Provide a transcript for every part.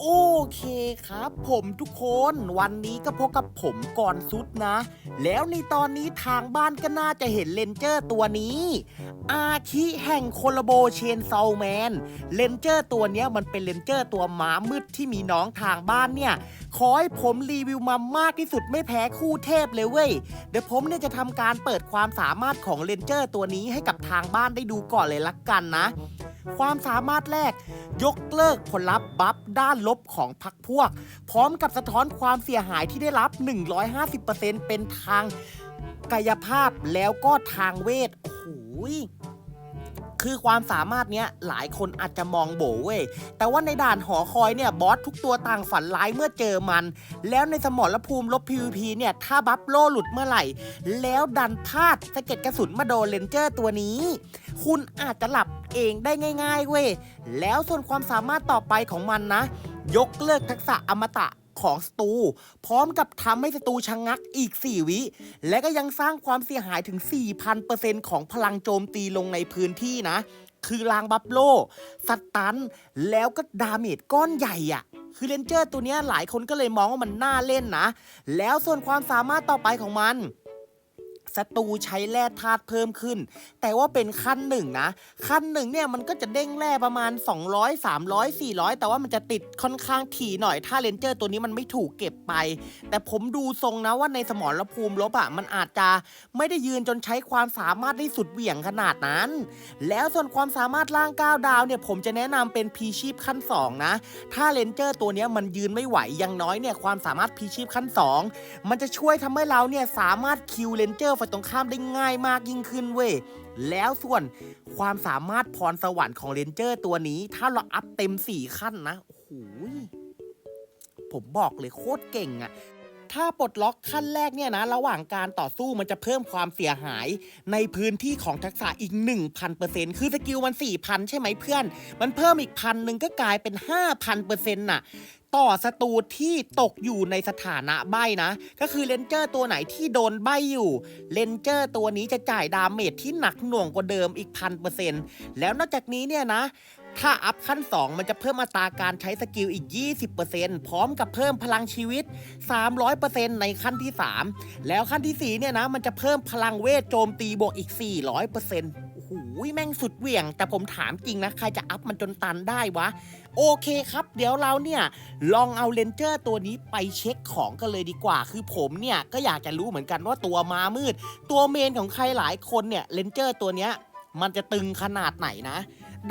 โอ เคครับผมทุกคนวันนี้ก็พบกับผมก่อนสุดนะ แล้วในตอนนี้ทางบ้านก็น่าจะเห็นเลนเจอร์ตัวนี้ อาคิแห่งโคลโบเชนซาวแมนเลนเจอร์ตัวนี้มันเป็นเลนเจอร์ตัวม้ามืดที่มีน้องทางบ้านเนี่ย ขอให้ผมรีวิวมามากที่สุดไม่แพ้คู่เทพเลยเว้ย เดี๋ยวผมเนี่ยจะทำการเปิดความสามารถของเลนเจอร์ตัวนี้ให้กับทางบ้านได้ดูก่อนเลยละกันนะ ความสามารถแรก ยกเลิกผลลัพธ์บัฟด้านลบของพักพวก พร้อมกับสะท้อนความเสียหายที่ได้รับ 150%เป็นทางกายภาพแล้วก็ทางเวทโอ้โหย คือความสามารถเนี้ยหลายคนอาจจะมองโบเว้ย แต่ว่าในด่านหอคอยเนี่ยบอสทุกตัวต่างฝันร้ายเมื่อเจอมัน แล้วในสมรภูมิลบ PVP เนี่ยถ้าบัฟโลหลุดเมื่อไหร่ แล้วดันพลาดสะเก็ดกระสุนมาโดนเลนเจอร์ตัวนี้ คุณอาจจะหลับเองได้ง่าย ๆ เว้ย แล้วส่วนความสามารถต่อไปของมันนะ ยกเลิกทักษะอมตะ ของสตู พร้อมกับทำให้สตูชะงักอีก 4 วิ และก็ยังสร้างความเสียหายถึง 4,000%ของพลังโจมตีลงในพื้นที่นะ คือลางบัฟโลสตัน แล้วก็ดาเมจก้อนใหญ่อะคือเลนเจอร์ตัวนี้หลายคนก็เลยมองว่ามันน่าเล่นนะ แล้วส่วนความสามารถต่อไปของมัน ศัตรูใช้แร่ธาตุเพิ่มขึ้น แต่ว่าเป็นขั้นหนึ่งนะ ขั้นหนึ่งเนี่ยมันก็จะเด้งแร่ประมาณ 200 300 400 แต่ว่ามันจะติดค่อนข้างถี่หน่อยถ้าเลนเจอร์ตัวนี้มันไม่ถูกเก็บไป แต่ผมดูทรงนะว่าในสมรภูมิลบอะมันอาจจะไม่ได้ยืนจนใช้ความสามารถได้สุดเหวี่ยงขนาดนั้น แล้วส่วนความสามารถล่าง9ดาวเนี่ยผมจะแนะนำเป็นพีชีพขั้น 2 นะ ถ้าเลนเจอร์ตัวนี้มันยืนไม่ไหวยังน้อยเนี่ยความสามารถพีชีพขั้น 2 มันจะช่วยทำให้เราเนี่ยสามารถคิวเลนเจอร์ฝ่ายตรงข้ามได้ง่ายมากยิ่งขึ้นเว้ย แล้วส่วนความสามารถพรสวรรค์ของเลนเจอร์ตัวนี้ ถ้าเราอัพเต็ม 4 ขั้นนะ โอ้โหยผมบอกเลยโคตรเก่งอะถ้าปลดล็อกขั้นแรกเนี่ยนะ ระหว่างการต่อสู้มันจะเพิ่มความเสียหายในพื้นที่ของทักษะอีก 1,000%คือสกิลมัน 4,000 ใช่ไหมเพื่อน มันเพิ่มอีกพันหนึ่งก็กลายเป็น 5,000%น่ะ ต่อศัตรูที่ตกอยู่ในสถานะใบนะ ก็คือเลนเจอร์ตัวไหนที่โดนใบอยู่เลนเจอร์ตัวนี้จะจ่ายดาเมจที่หนักหน่วงกว่าเดิมอีกพันเปอร์เซ็นต์แล้วนอกจากนี้เนี่ยนะถ้าอัพขั้น 2 มันจะเพิ่มอัตราการใช้สกิลอีก 20%พร้อมกับเพิ่มพลังชีวิต 300%ในขั้นที่ 3 แล้วขั้นทีสี่4 เนี่ยนะ มันจะเพิ่มพลังเวทโจมตีบวกอีก 400% โอ้โหแม่งสุดเหวี่ยง แต่ผมถามจริงนะ ใครจะอัพมันจนตันได้วะ โอเคครับ เดี๋ยวเราเนี่ย ลองเอาเลนเจอร์ตัวนี้ไปเช็คของกันเลยดีกว่า คือผมเนี่ย ก็อยากจะรู้เหมือนกันว่าตัวมามืด ตัวเมนของใครหลายคนเนี่ยเลนเจอร์ตัวเนี้ยมันจะตึงขนาดไหนนะ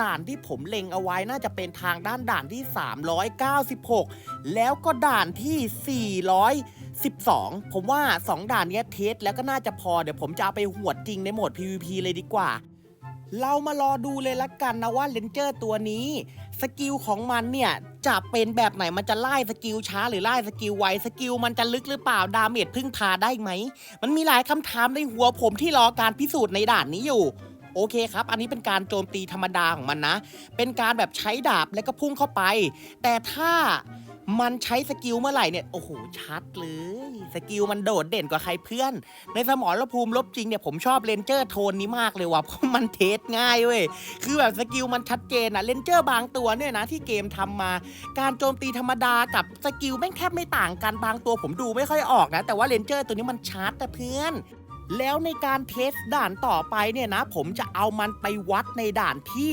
ด่านที่ผมเล็งเอาไว้น่าจะเป็นทางด้านด่านที่ 396 แล้วก็ด่านที่ 412 ผมว่า 2 ด่านเนี้ยเทสแล้วก็น่าจะพอ เดี๋ยวผมจะเอาไปหวดจริงในโหมด PVP เลยดีกว่า เรามารอดูเลยละกันนะว่าเลนเจอร์ตัวนี้ สกิลของมันเนี่ย จะเป็นแบบไหนมันจะไล่สกิลช้าหรือไล่สกิลไวสกิลมันจะลึกหรือเปล่าดาเมจพึ่งพาได้ไหม มันมีหลายคำถามในหัวผมที่รอการพิสูจน์ในด่านนี้อยู่โอเคครับ อันนี้เป็นการโจมตีธรรมดาของมันนะ เป็นการแบบใช้ดาบแล้วก็พุ่งเข้าไป แต่ถ้า มันใช้สกิลเมื่อไหร่เนี่ย โอ้โห ชัดเลย สกิลมันโดดเด่นกว่าใครเพื่อน ในสมรภูมิลบจริงเนี่ยผมชอบเลนเจอร์โทนนี้มากเลยว่ะ เพราะมันเทสง่ายเว้ย คือแบบสกิลมันชัดเจนอะเลนเจอร์บางตัวเนี่ยนะที่เกมทำมา การโจมตีธรรมดากับสกิลแม่งแทบไม่ต่างกัน บางตัวผมดูไม่ค่อยออกนะ แต่ว่าเลนเจอร์ตัวนี้มันชาร์จแต่เพื่อน แล้วในการเทสด่านต่อไปเนี่ยนะ ผมจะเอามันไปวัดในด่านที่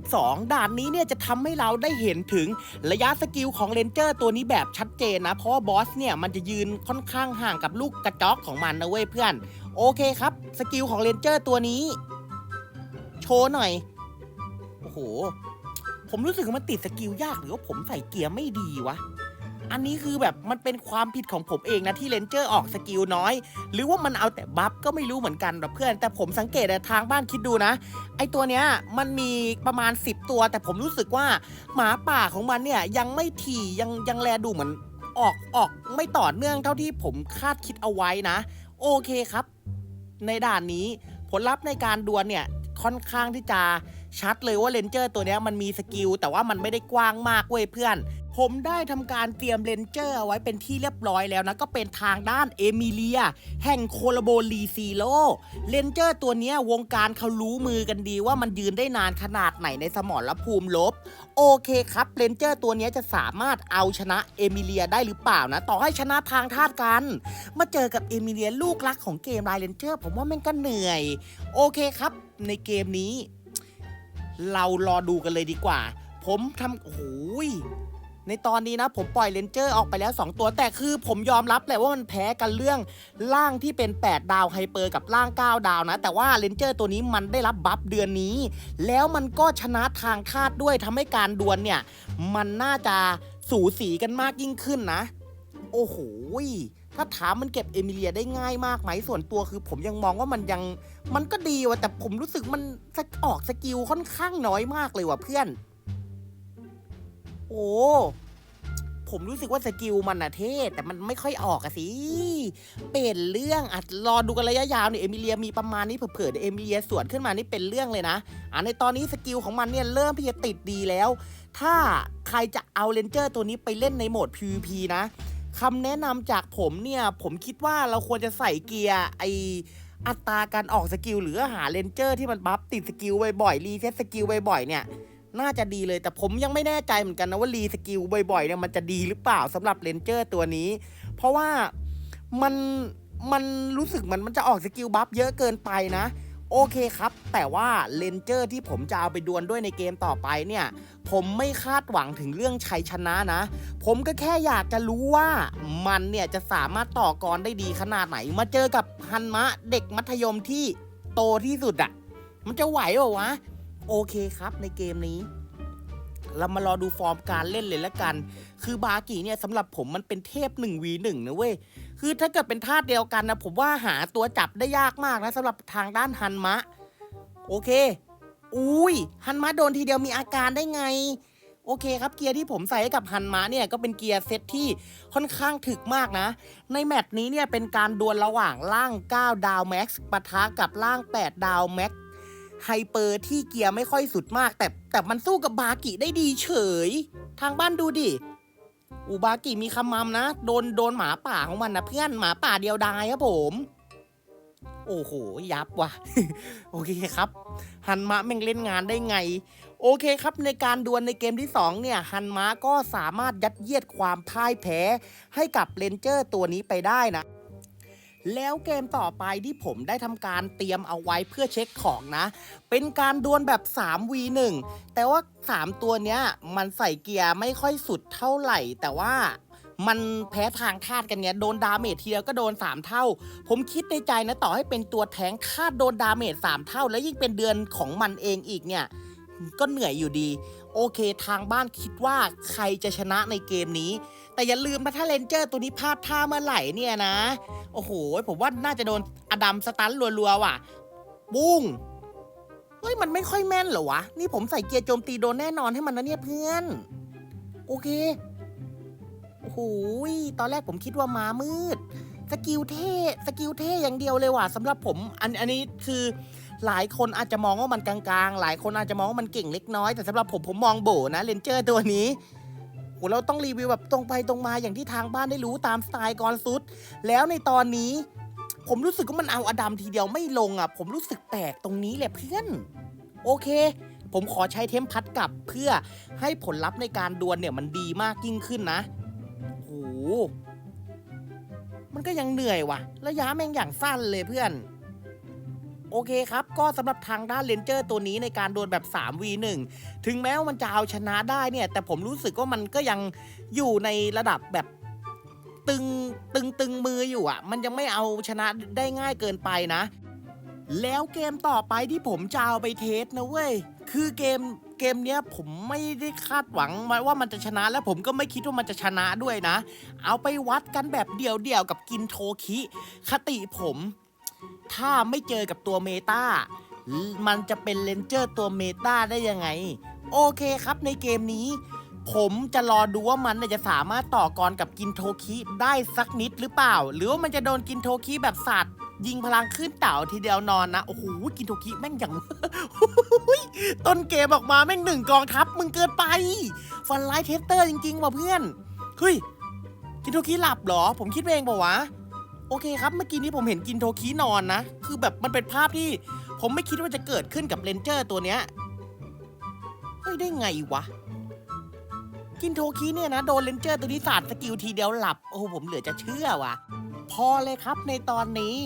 412 ด่านนี้เนี่ยจะทำให้เราได้เห็นถึงระยะสกิลของเลนเจอร์ตัวนี้แบบชัดเจนนะ เพราะว่าบอสเนี่ยมันจะยืนค่อนข้างห่างกับลูกกระจอกของมันนะเว้ยเพื่อน โอเคครับ สกิลของเลนเจอร์ตัวนี้ โชว์หน่อย โอ้โห ผมรู้สึกว่ามันติดสกิลยากหรือว่าผมใส่เกียร์ไม่ดีวะ อันนี้คือแบบมันเป็นความผิดของผมเองนะที่เลนเจอร์ออกสกิลน้อย หรือว่ามันเอาแต่บัฟก็ไม่รู้เหมือนกันแบบเพื่อน แต่ผมสังเกตทางบ้านคิดดูนะ ไอตัวเนี้ยมันมีประมาณ 10 ตัว แต่ผมรู้สึกว่าหมาป่าของมันเนี่ยยังไม่ถี่ยังยังแลดูเหมือนออกออกไม่ต่อเนื่องเท่าที่ผมคาดคิดเอาไว้นะ โอเคครับ ในด่านนี้ผลลัพธ์ในการดวลเนี่ยค่อนข้างที่จะชัดเลยว่าเลนเจอร์ตัวเนี้ยมันมีสกิลแต่ว่ามันไม่ได้กว้างมากเว้ยเพื่อน ผมได้ทำการเตรียมเลนเจอร์เอาไว้เป็นที่เรียบร้อยแล้วนะ ก็เป็นทางด้านเอมิเลีย แห่งโคลาโบลีซีโลเลนเจอร์ตัวนี้วงการเขารู้มือกันดีว่ามันยืนได้นานขนาดไหนในสมรภูมิลบ โอเคครับเลนเจอร์ตัวนี้จะสามารถเอาชนะเอมิเลียได้หรือเปล่านะ ต่อให้ชนะทางธาตุกัน มาเจอกับเอมิเลียลูกรักของเกมไลเลนเจอร์ผมว่าม่งก็เหนื่อย โอเคครับในเกมนี้ เรารอดูกันเลยดีกว่า ผมทำโอ้ย ในตอนนี้นะผมปล่อยเลนเจอร์ออกไปแล้ว 2 ตัวแต่คือผมยอมรับแหละว่ามันแพ้กันเรื่องร่างที่เป็น 8 ดาวไฮเปอร์กับร่าง 9 ดาวนะ แต่ว่าเลนเจอร์ตัวนี้มันได้รับบัฟเดือนนี้ แล้วมันก็ชนะทางธาตุด้วยทำให้การดวลเนี่ย มันน่าจะสูสีกันมากยิ่งขึ้นนะ โอ้โหถ้าถามมันเก็บเอมิเลียได้ง่ายมากไหมส่วนตัวคือผมยังมองว่ามันยังมันก็ดีว่ะแต่ผมรู้สึกมันออกสกิลค่อนข้างน้อยมากเลยว่ะเพื่อน โอ้ผมรู้สึกว่าสกิลมันอะเท่แต่มันไม่ค่อยออกอะสิ เป็นเรื่องอะรอดูกันระยะยาวเนี่ยเอมิเลียมีประมาณนี้เผื่อๆเดอเอมิเลียสวนขึ้นมานี่เป็นเรื่องเลยนะอะในตอนนี้สกิลของมันเนี่ยเริ่มที่จะติดดีแล้ว ถ้าใครจะเอาเลนเจอร์ตัวนี้ไปเล่นในโหมด PVP นะคำแนะนำจากผมเนี่ยผมคิดว่าเราควรจะใส่เกียร์ไออัตราการออกสกิลหรือหาเลนเจอร์ที่มันบัฟติดสกิลบ่อยๆรีเซ็ตสกิลบ่อยๆเนี่ย น่าจะดีเลยแต่ผมยังไม่แน่ใจเหมือนกันนะว่ารีสกิลบ่อยๆเนี่ยมันจะดีหรือเปล่าสำหรับเลนเจอร์ตัวนี้ เพราะว่ามันมันรู้สึกมันมันจะออกสกิลบัฟเยอะเกินไปนะ โอเคครับ แต่ว่าเลนเจอร์ที่ผมจะเอาไปดวลด้วยในเกมต่อไปเนี่ย ผมไม่คาดหวังถึงเรื่องชัยชนะนะ ผมก็แค่อยากจะรู้ว่ามันเนี่ยจะสามารถต่อกรได้ดีขนาดไหน มาเจอกับฮันมะเด็กมัธยมที่โตที่สุดอะมันจะไหวเปล่าวะ โอเคครับในเกมนี้ เรามารอดูฟอร์มการเล่นเลยละกัน คือบากิเนี่ยสำหรับผมมันเป็นเทพ 1v1 นะเว้ย คือถ้าเกิดเป็นธาตุเดียวกันนะผมว่าหาตัวจับได้ยากมากนะสำหรับทางด้านฮันมะ โอเค อุ้ยฮันมะโดนทีเดียวมีอาการได้ไงโอเคครับเกียร์ที่ผมใส่ให้กับฮันมะเนี่ยก็เป็นเกียร์เซตที่ค่อนข้างถึกมากนะ ในแมตช์นี้เนี่ยเป็นการดวลระหว่างล่าง 9 ดาวแม็กซ์ปะทะกับล่าง 8 ดาวแม็ก ไฮเปอร์ที่เกียร์ไม่ค่อยสุดมาก แต่แต่มันสู้กับบากิได้ดีเฉย ทางบ้านดูดิ อูบากิมีคำมำนะ โดนโดนหมาป่าของมันนะเพื่อนหมาป่าเดียวดายครับผม โอ้โห ยับว่ะ โอเคครับ ฮันมะแม่งเล่นงานได้ไง โอเคครับในการดวลในเกมที่ 2 เนี่ย ฮันมะก็สามารถยัดเยียดความพ่ายแพ้ให้กับเลนเจอร์ตัวนี้ไปได้นะ แล้วเกมต่อไปที่ผมได้ทำการเตรียมเอาไว้เพื่อเช็คของนะ เป็นการดวลแบบ 3v1 แต่ว่า 3 ตัวเนี้ยมันใส่เกียร์ไม่ค่อยสุดเท่าไหร่ แต่ว่ามันแพ้ทางธาตุกันเนี้ยโดนดาเมจทีเดียวก็โดน 3 เท่า ผมคิดในใจนะต่อให้เป็นตัวแทงคาดโดนดาเมจ3เท่า แล้วยิ่งเป็นเดือนของมันเองอีกเนี่ยก็เหนื่อยอยู่ดี โอเค ทางบ้านคิดว่าใครจะชนะในเกมนี้ แต่อย่าลืมนะถ้าเลนเจอร์ตัวนี้พลาดท่าเมื่อไหร่เนี่ยนะ โอ้โห ผมว่าน่าจะโดนอดัมสตันรัวๆว่ะ บุ้งเฮ้ย มันไม่ค่อยแม่นเหรอวะ นี่ผมใส่เกียร์โจมตีโดนแน่นอนให้มันนะเนี่ยเพื่อน โอเค โอ้โหตอนแรกผมคิดว่ามามืด สกิลเท่ สกิลเท่อย่างเดียวเลยว่ะสำหรับผม อัน อันนี้คือ หลายคนอาจจะมองว่ามันกลางๆ หลายคนอาจจะมองว่ามันเก่งเล็กน้อย แต่สำหรับผมผมมองโบนะเลนเจอร์ตัวนี้โหเราต้องรีวิวแบบตรงไปตรงมาอย่างที่ทางบ้านได้รู้ตามสไตล์กอนซุด แล้วในตอนนี้ ผมรู้สึกว่ามันเอาอดัมทีเดียวไม่ลงอะ ผมรู้สึกแปลกตรงนี้แหละเพื่อน โอเค ผมขอใช้เทมพัดกลับเพื่อให้ผลลัพธ์ในการดวลเนี่ยมันดีมากยิ่งขึ้นนะโหมันก็ยังเหนื่อยว่ะ ระยะแม่งอย่างสั้นเลยเพื่อน โอเคครับ ก็สำหรับทางด้านเลนเจอร์ตัวนี้ในการดวลแบบ 3v1 ถึงแม้ว่ามันจะเอาชนะได้เนี่ย แต่ผมรู้สึกว่ามันก็ยังอยู่ในระดับแบบตึงตึงตึงมืออยู่อะ มันยังไม่เอาชนะได้ง่ายเกินไปนะ แล้วเกมต่อไปที่ผมจะเอาไปเทสนะเว้ย คือเกมเกมเนี้ยผมไม่ได้คาดหวังว่ามันจะชนะและผมก็ไม่คิดว่ามันจะชนะด้วยนะ เอาไปวัดกันแบบเดี่ยวๆกับกินโทคิ คติผม ถ้าไม่เจอกับตัวเมตามันจะเป็นเลนเจอร์ตัวเมตาได้ยังไง โอเคครับในเกมนี้ ผมจะรอดูว่ามันจะสามารถต่อกรกับกินโทคิได้สักนิดหรือเปล่า หรือว่ามันจะโดนกินโทคิแบบสัตว์ยิงพลังขึ้นเต่าทีเดียวนอนนะ โอ้โห กินโทคิแม่งอย่างต้นเกมออกมาแม่งหนึ่งกองทัพมึงเกินไป ฟันไลท์เทสเตอร์จริงๆว่ะเพื่อน เฮ้ย กินโทคิหลับเหรอ ผมคิดเองเปล่าวะ โอเคครับ เมื่อกี้นี้ผมเห็นกินโทคีนอนนะ คือแบบมันเป็นภาพที่ ผมไม่คิดว่าจะเกิดขึ้นกับเลนเจอร์ตัวเนี้ย เฮ้ย ได้ไงวะ กินโทคีเนี่ยนะ โดนเลนเจอร์ตัวนี้สาดสกิลทีเดียวหลับ โอ้โหผมเหลือจะเชื่อว่ะ พอเลยครับในตอนนี้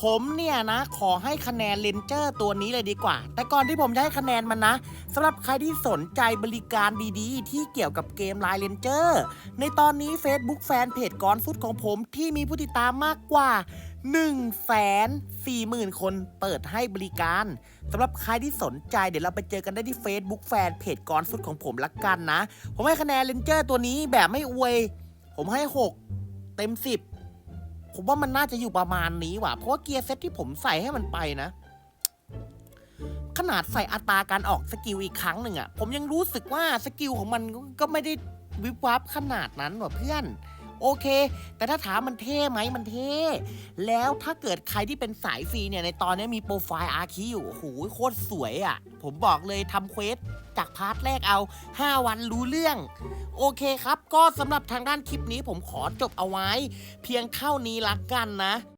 ผมเนี่ยนะ ขอให้คะแนนเลนเจอร์ตัวนี้เลยดีกว่า แต่ก่อนที่ผมจะให้คะแนนมันนะสำหรับใครที่สนใจบริการดีๆ ที่เกี่ยวกับเกมไลน์เลนเจอร์ในตอนนี้ Facebook แฟนเพจก้อนฟุตของผมที่มีผู้ติดตามมากกว่า 1 4 0 0 0 0 คนเปิดให้บริการสำหรับใครที่สนใจเดี๋ยวเราไปเจอกันได้ที่ Facebook แฟนเพจก้อนฟุตของผมละกันนะ ผมให้คะแนนเลนเจอร์ตัวนี้แบบไม่อวย ผมให้ 6 เต็ม 10 ผมว่ามันน่าจะอยู่ประมาณนี้ว่ะ เพราะว่าเกียร์เซ็ตที่ผมใส่ให้มันไปนะ ขนาดใส่อัตราการออกสกิลอีกครั้งหนึ่งอะผมยังรู้สึกว่าสกิลของมันก็ไม่ได้วิบวับขนาดนั้นว่ะเพื่อน โอเค แต่ถ้าถามมันเท่ไหมมันเท่ แล้วถ้าเกิดใครที่เป็นสายฟรีเนี่ยในตอนนี้มีโปรไฟล์อาคีอยู่โอ้โหโคตรสวยอะ่ะ ผมบอกเลยทำเควสจากพาร์ทแรกเอา 5 วันรู้เรื่อง โอเคครับ ก็สำหรับทางด้านคลิปนี้ผมขอจบเอาไว้ เพียงเท่านี้ละกันนะ